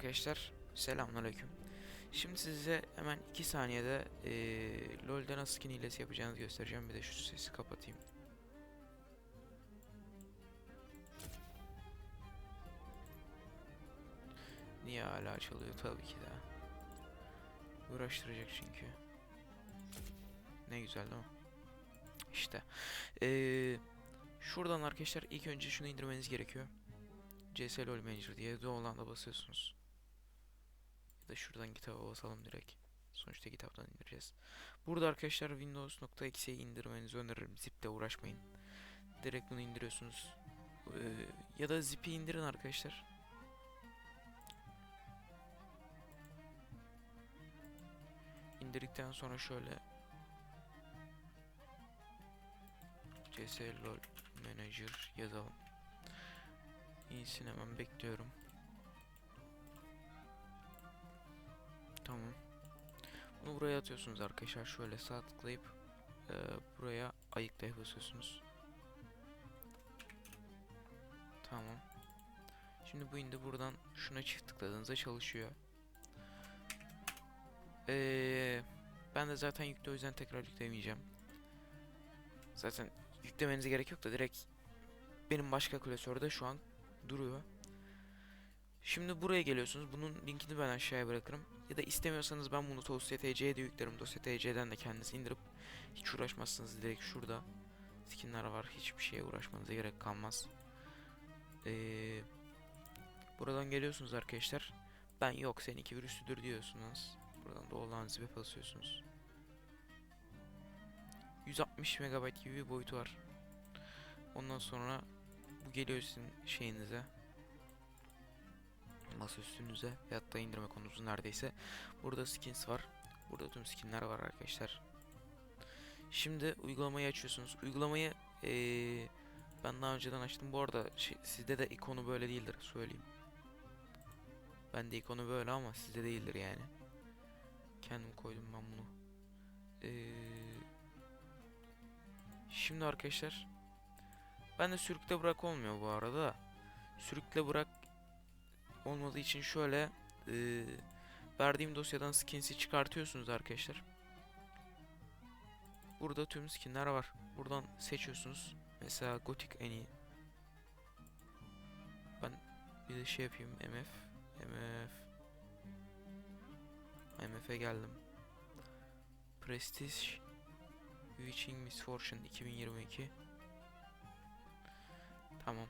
arkadaşlar. Selamünaleyküm. Şimdi size hemen 2 saniyede eee LoL'de nasıl skin hilesi yapacağınızı göstereceğim. Bir de şu sesi kapatayım. Niye hala çalıyor? Tabii ki de. Uğraştıracak çünkü. Ne güzel değil mi? İşte. Eee şuradan arkadaşlar ilk önce şunu indirmeniz gerekiyor. CS LoL Manager diye Doğulan'da basıyorsunuz. Da şuradan kitaba basalım direkt. Sonuçta kitaptan indireceğiz. Burada arkadaşlar Windows.exe'yi indirmenizi öneririm. Zip'le uğraşmayın. Direkt bunu indiriyorsunuz. Ee, ya da zip'i indirin arkadaşlar. İndirdikten sonra şöyle CS LoL Manager yazalım. İyisin hemen bekliyorum. Tamam. Bunu buraya atıyorsunuz arkadaşlar. Şöyle sağ tıklayıp eee, buraya ayıklaya basıyorsunuz. Tamam. Şimdi bu indi buradan şuna çift tıkladığınızda çalışıyor. Eee ben de zaten yüklü o yüzden tekrar yüklemeyeceğim. Zaten yüklemenize gerek yok da direkt benim başka klasörde şu an duruyor. Şimdi buraya geliyorsunuz. Bunun linkini ben aşağıya bırakırım. Ya da istemiyorsanız ben bunu dosya.tc'ye de yüklerim. Dosya.tc'den de kendiniz indirip hiç uğraşmazsınız. Direkt şurada skinler var. Hiçbir şeye uğraşmanıza gerek kalmaz. Ee, buradan geliyorsunuz arkadaşlar. Ben yok seninki virüslüdür diyorsunuz. Buradan da olan zibe basıyorsunuz. 160 MB gibi bir boyutu var. Ondan sonra bu geliyor sizin şeyinize. Masa üstünüze veyahut da indirme konusu neredeyse. Burada skins var. Burada tüm skinler var arkadaşlar. Şimdi uygulamayı açıyorsunuz. Uygulamayı eee, ben daha önceden açtım. Bu arada şey, sizde de ikonu böyle değildir söyleyeyim. Ben de ikonu böyle ama sizde değildir yani. Kendim koydum ben bunu. Eee, şimdi arkadaşlar ben de sürükle bırak olmuyor bu arada. Sürükle bırak olmadığı için şöyle eee, verdiğim dosyadan skins'i çıkartıyorsunuz arkadaşlar. Burada tüm skinler var. Buradan seçiyorsunuz. Mesela Gothic en iyi. Ben bir de şey yapayım MF MF MF'e geldim. Prestige Witching Misfortune 2022 Tamam.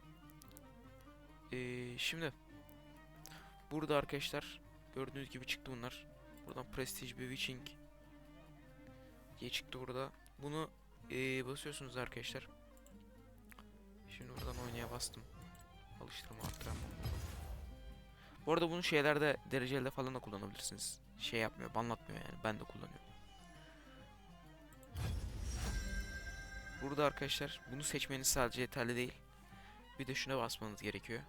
Ee, şimdi burada arkadaşlar gördüğünüz gibi çıktı bunlar. Buradan Prestige bir Witching diye çıktı burada. Bunu ee, basıyorsunuz arkadaşlar. Şimdi buradan oynaya bastım. Alıştırma arttıran. Bu arada bunu şeylerde derecelde falan da kullanabilirsiniz. Şey yapmıyor, banlatmıyor yani. Ben de kullanıyorum. Burada arkadaşlar bunu seçmeniz sadece yeterli değil. Bir de şuna basmanız gerekiyor.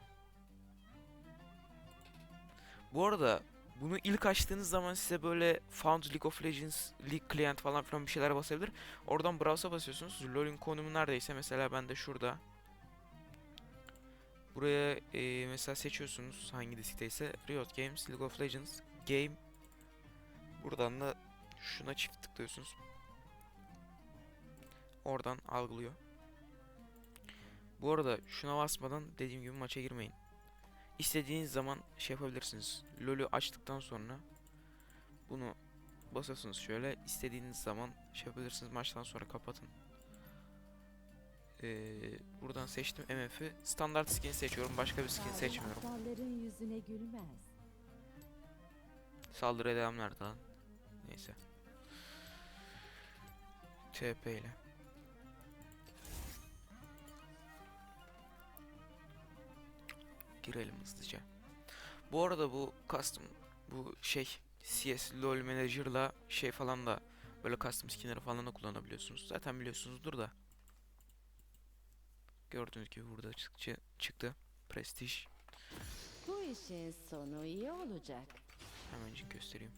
Bu arada bunu ilk açtığınız zaman size böyle Found League of Legends, League Client falan filan bir şeyler basabilir. Oradan browse'a basıyorsunuz. LoL'ün konumu neredeyse mesela ben de şurada. Buraya e, mesela seçiyorsunuz hangi diskteyse Riot Games, League of Legends, Game. Buradan da şuna çift tıklıyorsunuz. Oradan algılıyor. Bu arada şuna basmadan dediğim gibi maça girmeyin. İstediğiniz zaman şey yapabilirsiniz. LoL'ü açtıktan sonra bunu basıyorsunuz şöyle. istediğiniz zaman şey yapabilirsiniz. Maçtan sonra kapatın. Ee, buradan seçtim MF'i. Standart skin seçiyorum. Başka bir skin seçmiyorum. Yüzüne gülmez. Saldırıya devam nerede lan? Neyse. TP ile. Girelim hızlıca. Bu arada bu custom bu şey CS LoL Manager'la şey falan da böyle custom skinleri falan da kullanabiliyorsunuz. Zaten biliyorsunuzdur da. Gördüğünüz gibi burada çıktı. çıktı. Prestige. Bu işin sonu iyi olacak. Hemencik göstereyim.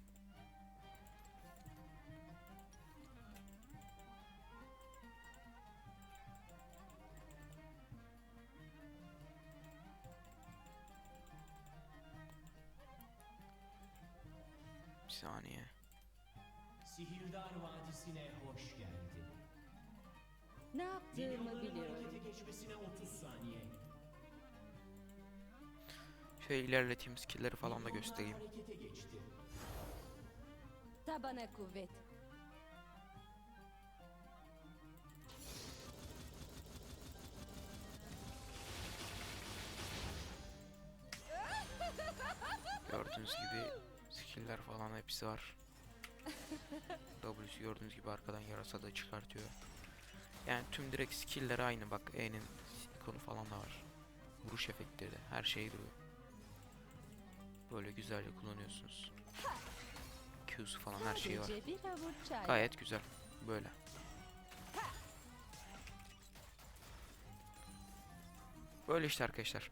Saniye. Sihirdar Vadisi'ne hoş geldin. Ne yaptığımı Minyonların biliyorum. harekete geçmesine 30 saniye. Şöyle ilerleteyim skill'leri falan da göstereyim. harekete geçti. Tabana kuvvet. Gördüğünüz gibi skill'ler falan hepsi var. W'su gördüğünüz gibi arkadan yarasa da çıkartıyor. Yani tüm direkt skill'ler aynı bak E'nin ikonu falan da var. Vuruş efektleri de her şey duruyor. Böyle güzelce kullanıyorsunuz. Q'su falan her şeyi var. Gayet güzel. Böyle. Böyle işte arkadaşlar.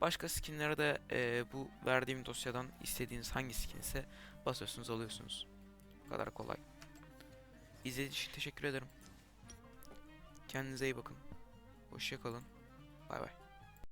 Başka skinlere de eee, bu verdiğim dosyadan istediğiniz hangi skinse basıyorsunuz alıyorsunuz. Bu kadar kolay. İzlediğiniz için teşekkür ederim. Kendinize iyi bakın. Hoşça kalın. Bay bay.